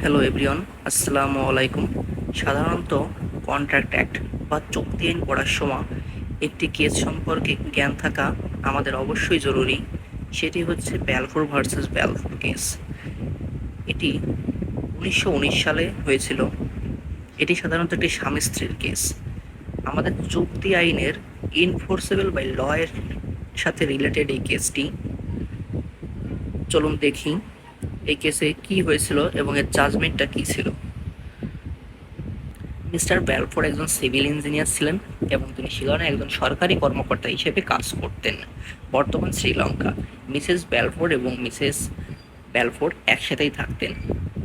Hello everyone আসসালামু আলাইকুম সাধারণত কন্ট্রাক্ট অ্যাক্ট বা চুক্তি আইন পড়ার সময় একটি কেস সম্পর্কে জ্ঞান থাকা আমাদের অবশ্যই জরুরি। সেটি হচ্ছে ব্যালফোর ভার্সেস ব্যালফোর কেস এটি উনিশশো উনিশ সালে হয়েছিল। এটি সাধারণত একটি স্বামী স্ত্রীর কেস আমাদের চুক্তি আইনের ইনফোর্সেবল বাই ল এর সাথে রিলেটেড এই কেসটি চলুন দেখি। এই কেসে কি হয়েছিল এবং এর জাজমেন্টটা কি ছিল? মিস্টার ব্যালফোর একজন সিভিল ইঞ্জিনিয়ার ছিলেন এবং তিনি শিলনে একজন সরকারি কর্মকর্তা হিসেবে কাজ করতেন। বর্তমান শ্রীলঙ্কা। মিসেস ব্যালফোর্ড এবং মিসেস ব্যালফোর্ড একসাথেই থাকতেন।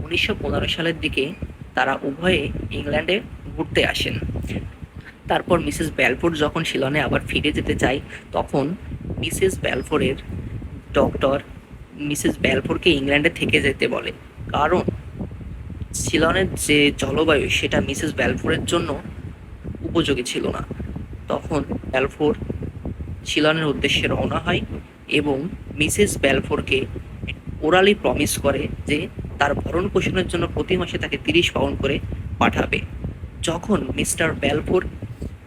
উনিশশো পনেরো সালের দিকে তারা উভয়ে ইংল্যান্ডে ঘুরতে আসেন। তারপর মিসেস ব্যালফোর্ড যখন শিলনে আবার ফিরে যেতে চায়, তখন মিসেস ব্যালফোর্ডের ডক্টর মিসেস ব্যালফোরকে ইংল্যান্ডে থেকে যেতে বলে। কারণ, সিলনের যে জলবায়ু, সেটা মিসেস ব্যালফোরের জন্য উপযোগী ছিল না। তখন ব্যালফোর সিলনের উদ্দেশ্যে রওনা হয় এবং মিসেস ব্যালফোরকে ওরালি প্রমিস করে যে তার ভরণ পোষণের জন্য প্রতি মাসে তাকে তিরিশ পাউন্ড করে পাঠাবে। যখন মিস্টার ব্যালফোর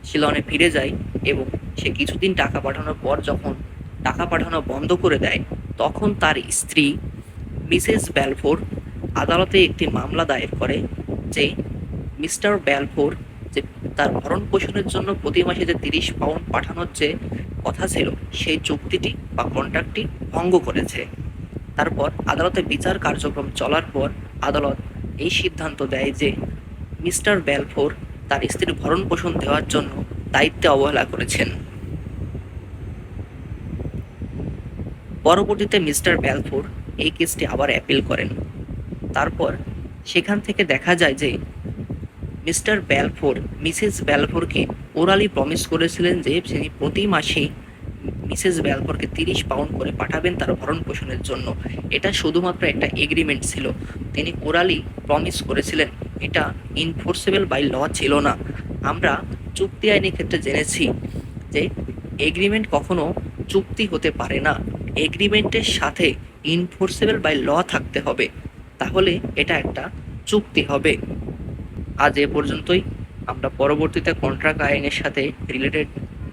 শিলনে ফিরে যায় এবং সে কিছুদিন টাকা পাঠানোর পর যখন টাকা পাঠানো বন্ধ করে দেয়, তখন তার স্ত্রী মিসেস ব্যালফোর আদালতে একটি মামলা দায়ের করে যে মিস্টার ব্যালফোর যে তার ভরণ পোষণের জন্য প্রতি মাসে যে তিরিশ পাউন্ড পাঠানোর যে কথা ছিল, সেই চুক্তিটি বা কন্ট্রাক্টটি ভঙ্গ করেছে। তারপর আদালতে বিচার কার্যক্রম চলার পর আদালত এই সিদ্ধান্ত দেয় যে মিস্টার ব্যালফোর তার স্ত্রীর ভরণ পোষণ দেওয়ার জন্য দায়িত্বে অবহেলা করেছেন। পরবর্তীতে মিস্টার ব্যালফোর এই কেসটি আবার অ্যাপিল করেন। তারপর সেখান থেকে দেখা যায় যে মিস্টার ব্যালফোর মিসেস ব্যালফোরকে ওরালি প্রমিস করেছিলেন যে তিনি প্রতি মাসে মিসেস ব্যালফোরকে তিরিশ পাউন্ড করে পাঠাবেন তার ভরণ পোষণের জন্য। এটা শুধুমাত্র একটা এগ্রিমেন্ট ছিল। তিনি ওরালি প্রমিস করেছিলেন, এটা ইনফোর্সেবল বাই ল ছিল না। আমরা চুক্তি আইনের ক্ষেত্রে জেনেছি যে এগ্রিমেন্ট কখনো চুক্তি হতে পারে না। এগ্রিমেন্টের সাথে ইনফোর্সেবল বাই ল থাকতে হবে। তাহলে এটা একটা চুক্তি হবে। আজ এ পর্যন্তই। আমরা পরবর্তীতে কন্ট্রাক্ট আইনের সাথে রিলেটেড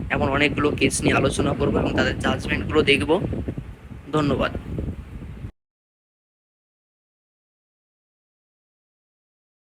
এমন অনেকগুলো কেস নিয়ে আলোচনা করব এবং তাদের জাজমেন্টগুলো দেখব। ধন্যবাদ।